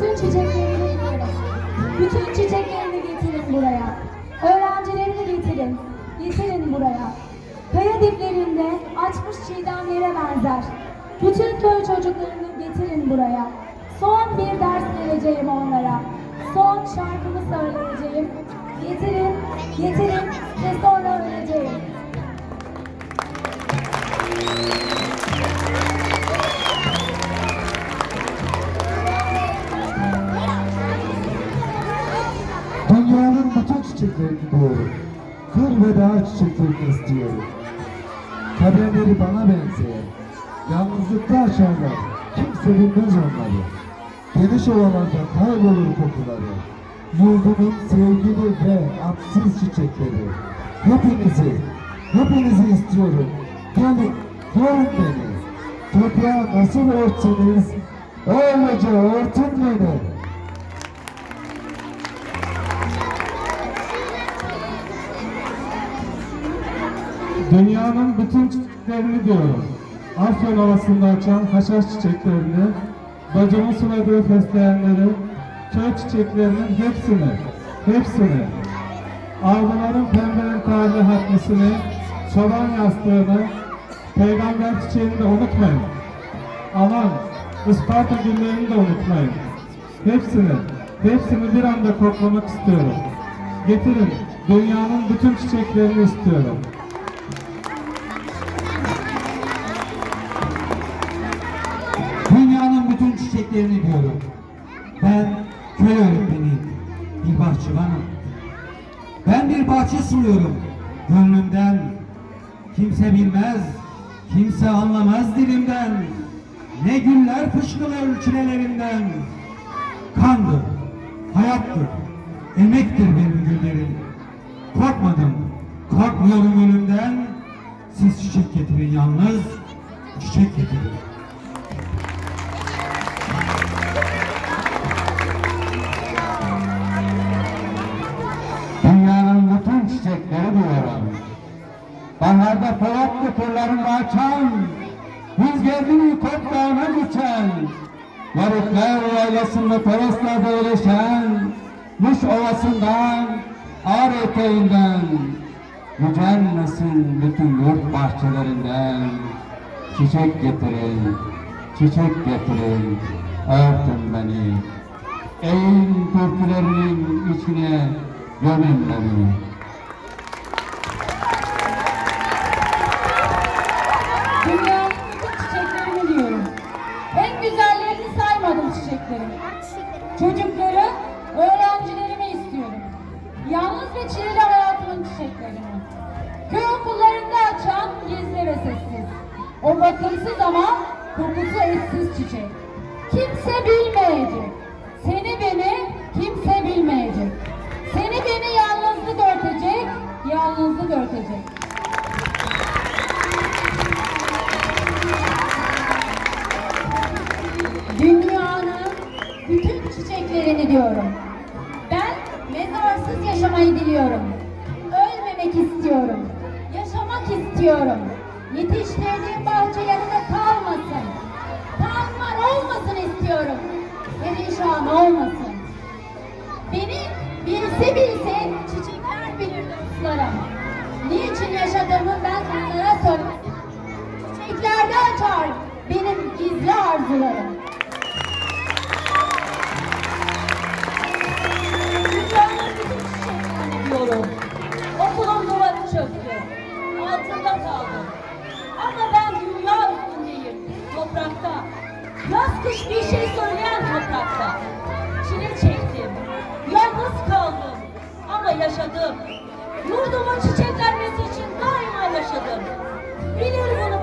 bütün çiçeklerini diyorum. Bütün çiçeklerini getirin buraya. Öğrencilerini getirin. Getirin buraya. Kaya diplerinde açmış çiğdemlere benzer. Bütün köy çocuklarını getirin buraya. Son bir ders vereceğim onlara. Son şarkımı söyleyeceğim. Getirin, getirin ve sonra öleceğim. Çiçeklerini diyorum. Kır ve dağ çiçeklerini istiyorum. Kaderleri bana benzeyen, yalnızlıkta açarlar, kimse bilmez onları. Geniş ovalarda kaybolur kokuları. Yurdumun sevgili ve atsız çiçekleri. Hepinizi, hepinizi istiyorum. Gelin, görün beni. Toprağa nasıl örtseniz, öylece örtün beni. Dünyanın bütün çiçeklerini diyorum. Afyon Ovası'nda açan haşhaş çiçeklerini, bacımın suladığı fesleğenleri, köy çiçeklerinin hepsini, hepsini, avluların pembe tarih haklısını, çoban yastığını, peygamber çiçeğini de unutmayın. Aman, Isparta güllerini de unutmayın. Hepsini, hepsini bir anda koklamak istiyorum. Getirin, dünyanın bütün çiçeklerini istiyorum. Çiçeklerini diyorum. Ben köy öğretmeniyim, bir bahçıvanım. Ben bir bahçe suluyorum gönlümden. Kimse bilmez, kimse anlamaz dilimden. Ne güller fışkırır çilelerimden. Kandır, hayattır, emektir benim güllerim. Korkmadım, korkmuyorum ölümden. Siz çiçek getirin yalnız, çiçek getirin. Diyorum. Baharda polatlı kırlarında açan, rüzgarlı toprağına geçen, Yarıklar yaylasında teraslarda erişen, Muş ovasından, ağrı eteğinden, Yücelmesin bütün yurt bahçelerinden, Çiçek getirin, çiçek getirin, örtün beni. Eğin türkülerinin içine gömün beni. Dünyanın çiçeklerini diyorum. En güzellerini saymadım çiçeklerin. Çocukları, öğrencilerimi istiyorum. Yalnız ve çileli hayatımın çiçeklerini. Köy okullarında açan gizli ve sessiz. O bakımsız ama kokusu eşsiz çiçek. Kimse bilmeyecek. Seni çiçeklerini diyorum. Ben mezarsız yaşamayı diliyorum. Ölmemek istiyorum. Yaşamak istiyorum. Yetiştirdiğim bahçe yanında kalmasın. Tanrılar olmasın istiyorum. Perişan olmasın. Beni bilse bilse çiçekler bilir dostlarım. Niçin yaşadığımı ben onlara söylerim. Çiçeklerde açar benim gizli arzularım. Yaz kış bir şey söyleyen toprakta. Çile çektim. Yalnız kaldım. Ama yaşadım. Yurdumun çiçeklenmesi için daima yaşadım. Bilir bunu